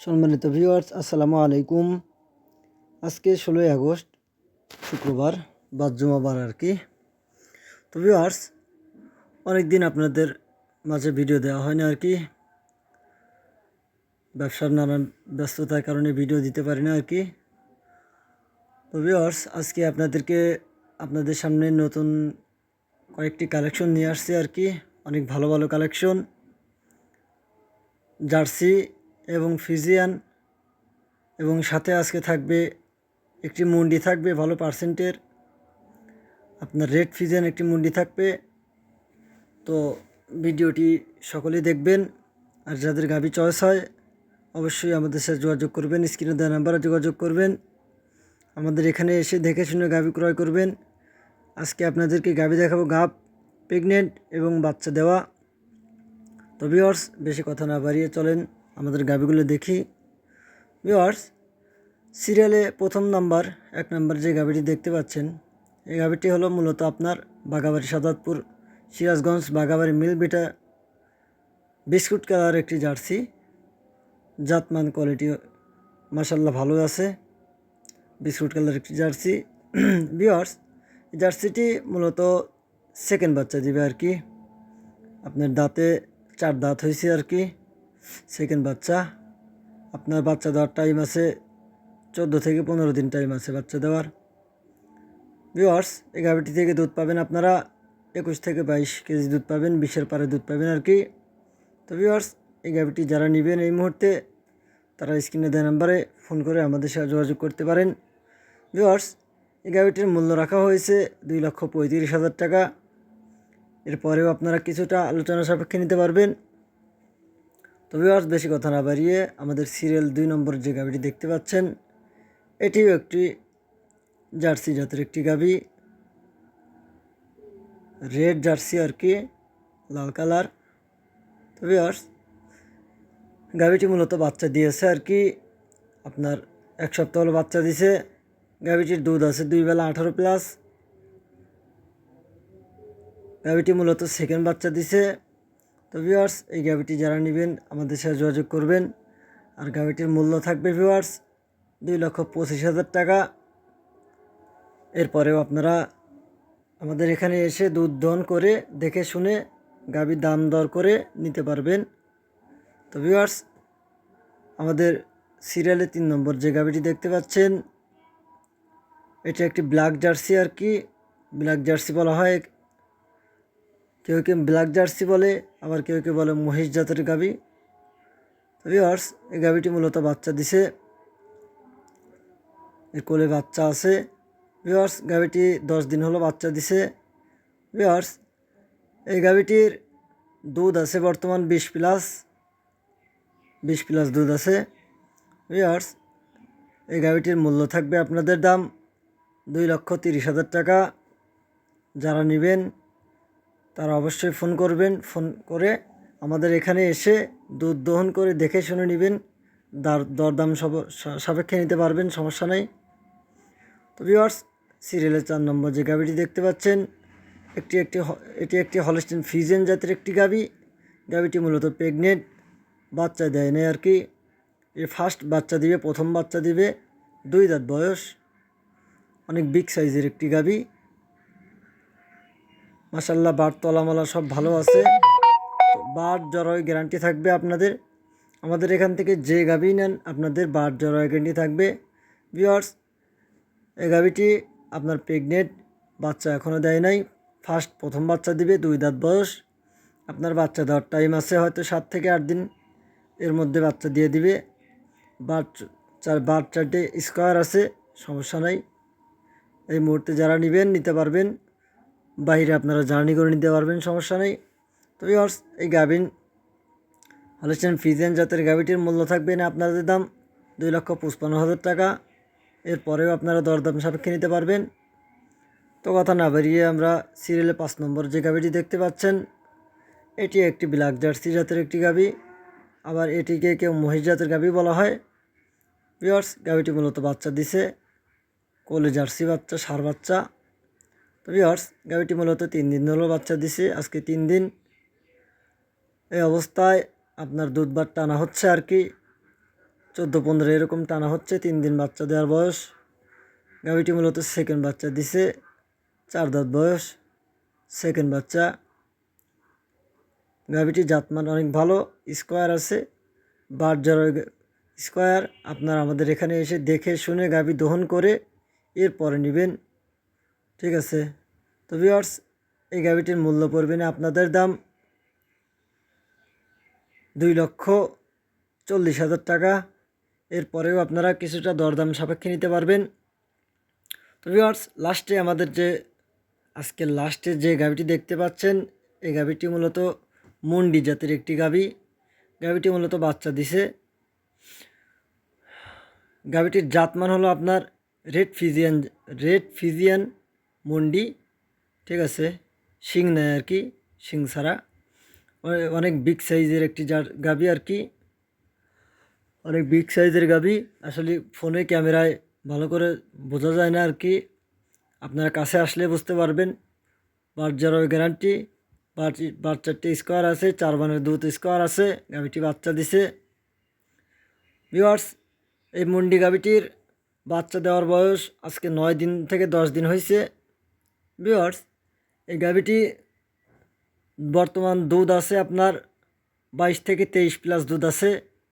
সম্মানিত ভিউয়ার্স আসসালামু আলাইকুম। আজকে ষোলোই আগস্ট, শুক্রবার, বাদ জুমাবার আর কি। তো ভিউয়ার্স অনেক দিন আপনাদের মাঝে ভিডিও দেওয়া হয় না আর কি। ব্যবসার নানান ব্যস্ততার কারণে ভিডিও দিতে পারি না আর কি। তো ভিউয়ার্স আজকে আপনাদেরকে, আপনাদের সামনে নতুন কয়েকটি কালেকশন নিয়ে আসছে আর কি। অনেক ভালো ভালো কালেকশন জার্সি এবং ফিজিয়ান এবং সাথে আজকে থাকবে একটি মুন্ডি থাকবে, ভালো পার্সেন্টের আপনার রেড ফিজিয়ান একটি মুন্ডি থাকবে। তো ভিডিওটি সকলেই দেখবেন। আর যাদের গাবি চয়েস হয়, অবশ্যই আমাদের সাথে যোগাযোগ করবেন। স্ক্রিনে দেওয়া নাম্বারে যোগাযোগ করবেন। আমাদের এখানে এসে দেখে শুনে গাবি ক্রয় করবেন। আজকে আপনাদেরকে গাবি দেখাবো গাব প্রেগনেন্ট এবং বাচ্চা দেওয়া। তো ভিওয়ার্স বেশি কথা না বাড়িয়ে চলেন। আমাদের গাবিগুলো দেখি। ভিওয়ার্স সিরিয়ালে প্রথম নাম্বার এক নাম্বার যে গাবিটি দেখতে পাচ্ছেন, এই গাবিটি হলো মূলত আপনার বাগাবাড়ি সাদাতপুর, সিরাজগঞ্জ বাগাবাড়ি মিল বেটা বিস্কুট কালার একটি জার্সি। জাতমান কোয়ালিটি মাসাল্লাহ ভালো আছে, বিস্কুট কালার একটি জার্সি। ভিওয়ার্স জার্সিটি মূলত সেকেন্ড বাচ্চা দিবে আর কি। আপনার দাঁতে চার দাঁত হয়েছে আর কি। সেকেন্ড বাচ্চা। আপনার বাচ্চা দেওয়ার টাইম আছে চোদ্দ থেকে পনেরো দিন টাইম আছে বাচ্চা দেওয়ার। ভিওয়ার্স এই থেকে দুধ পাবেন আপনারা একুশ থেকে বাইশ কেজি দুধ পাবেন, বিশের পারে দুধ পাবেন আর কি। তো ভিওয়ার্স এই গাভিটি যারা নেবেন এই মুহূর্তে, তারা স্ক্রিনে দেওয়া নাম্বারে ফোন করে আমাদের সাথে যোগাযোগ করতে পারেন। ভিওয়ার্স এই গাভিটির মূল্য রাখা হয়েছে দুই লক্ষ পঁয়ত্রিশ হাজার টাকা। এরপরেও আপনারা কিছুটা আলোচনা সাপেক্ষে নিতে পারবেন। তবে আর বেশি কথা না বাড়িয়ে আমাদের সিরিয়াল দুই নম্বর যে গাভিটি দেখতে পাচ্ছেন, এটিও একটি জার্সি জাতের একটি গাভি রেড জার্সি আর কি, লাল কালার। তবে আর গাভিটি মূলত বাচ্চা দিয়েছে আর কি, আপনার এক সপ্তাহ হলো বাচ্চা দিছে। গাভিটির দুধ আছে দুই বেলা আঠারো প্লাস। গাভিটি মূলত সেকেন্ড বাচ্চা দিছে। তো ভিউয়ার্স এই গাভিটি যারা নেবেন, আমাদের সাথে যোগাযোগ করবেন। আর গাভিটির মূল্য থাকবে ভিউয়ার্স দুই লক্ষ পঁচিশ হাজার টাকা। এরপরেও আপনারা আমাদের এখানে এসে দুধ দহন করে, দেখে শুনে গাভির দাম দর করে নিতে পারবেন। তো ভিউয়ার্স আমাদের সিরিয়ালে তিন নম্বর যে গাভিটি দেখতে পাচ্ছেন, এটা একটি ব্ল্যাক জার্সি আর কি। ব্ল্যাক জার্সি বলা হয় কেউ কেউ ব্ল্যাক জার্সি বলে, আবার কেউ কেউ বলে মহিষ জাতের গাবি। ভিওয়ার্স এই গাবিটি মূলত বাচ্চা দিছে। এর কোলে বাচ্চা আছে। ভিওয়ার্স গাবিটি দশ দিন হলো বাচ্চা দিছে। ভিওয়ার্স এই গাবিটির দুধ আছে বর্তমান বিশ প্লাস। বিশ প্লাস দুধ আছে। ভিওয়ার্স এই গাবিটির মূল্য থাকবে আপনাদের দাম দুই লক্ষ তিরিশ হাজার টাকা। যারা নেবেন তারা অবশ্যই ফোন করবেন, ফোন করে আমাদের এখানে এসে দুধ দহন করে দেখে শুনে নেবেন। দার দরদাম সব সাপেক্ষে নিতে পারবেন, সমস্যা নেই। তো ভিওয়ার্স সিরিয়ালের চার নম্বর যে গাবিটি দেখতে পাচ্ছেন একটি একটি এটি একটি হলস্টিন ফিজেন জাতের একটি গাবি। গাবিটি মূলত প্রেগনেন্ট বাচ্চা দেয় না আর কি এ ফার্স্ট বাচ্চা দিবে, প্রথম বাচ্চা দিবে, দুই দাঁত বয়স। অনেক বিগ সাইজের একটি গাবি। মাসাল্লাহ বার তলামলা সব ভালো আছে। বার জরয় গ্যারান্টি থাকবে আপনাদের। আমাদের এখান থেকে যে গাবি নেন, আপনাদের বার জরয় গ্যারান্টি থাকবে। ভিওয়ার্স এই গাবিটি আপনার প্রেগনেন্ট বাচ্চা এখনও দেয় নাই। ফার্স্ট প্রথম বাচ্চা দিবে, দুই দাঁত বয়স। আপনার বাচ্চা দেওয়ার টাইম আছে হয়তো সাত থেকে আট দিন। এর মধ্যে বাচ্চা দিয়ে দিবে। বার চার বার চারটে স্কোয়ার আছে, সমস্যা নাই। এই মুহূর্তে যারা নেবেন, নিতে পারবেন। বাইরে আপনারা জার্নি করে নিতে পারবেন, সমস্যা নেই। তো ভিওর্স এই গাভিন হলেছেন ফিজেন জাতের গাভিটির মূল্য থাকবে না আপনাদের দাম দুই লক্ষ পঁচপান্ন হাজার টাকা। এরপরেও আপনারা দরদাম সাপেক্ষে নিতে পারবেন। তো কথা না বেরিয়ে আমরা সিরিয়ালে পাঁচ নম্বর যে গাভিটি দেখতে পাচ্ছেন, এটি একটি ব্ল্যাক জার্সি জাতের একটি গাভি। আবার এটিকে কেউ মহিষ জাতের গাভি বলা হয়। ভিওর্স গাভিটি মূলত বাচ্চা দিছে, কোলে জার্সি বাচ্চা, সার বাচ্চা। ভিওর্স গাভিটি মূলত তিন দিন হলো বাচ্চা দিছে, আজকে তিন দিন। এই অবস্থায় আপনার দুধবার টানা হচ্ছে আর কি। চোদ্দ পনেরো এরকম টানা হচ্ছে, তিন দিন বাচ্চা দেওয়ার বয়স। গাভিটি মূলত সেকেন্ড বাচ্চা দিছে, চার দাঁত বয়স সেকেন্ড বাচ্চা। গাভিটির জাতমান অনেক ভালো, স্কোয়ার আছে, বার জ্বর স্কোয়ার। আপনার আমাদের এখানে এসে দেখে শুনে গাভি দহন করে এরপরে নেবেন, ঠিক আছে? তো ভিওয়ার্স এই গাভিটির মূল্য পড়বে না। আপনাদের দাম দুই লক্ষ চল্লিশ হাজার টাকা। এরপরেও আপনারা কিছুটা দরদাম সাপেক্ষে নিতে পারবেন। তো ভিওয়ার্স লাস্টে আমাদের যে আজকে লাস্টে যে গাভিটি দেখতে পাচ্ছেন, এই গাভিটি মূলত মন্ডি জাতের একটি গাভি গাভিটি মূলত বাচ্চা দিছে। গাভিটির জাতমান হলো আপনার রেড ফিজিয়ান রেড ফিজিয়ান মন্ডি। ঠিক আছে, শিং নেয় আর কি, শিং ছাড়া। অনেক বিগ সাইজের একটি যার গাবি আর কি। অনেক বিগ সাইজের গাবি। আসলে ফোনে ক্যামেরায় ভালো করে বোঝা যায় না আর কি। আপনারা কাছে আসলে বুঝতে পারবেন। বাচ্চার গ্যারান্টি। বাচ্চারটি স্কোয়ার আছে, চার বানের দুধ স্কোয়ার আছে, গাবিটি বাচ্চা দিছে। ভিওয়ার্স এই মুন্ডি গাভিটির বাচ্চা দেওয়ার বয়স আজকে নয় দিন থেকে দশ দিন হয়েছে ভিওয়ার্স এই গাভীটি বর্তমান দুধ আছে আপনার বাইশ থেকে তেইশ প্লাস দুধ আছে।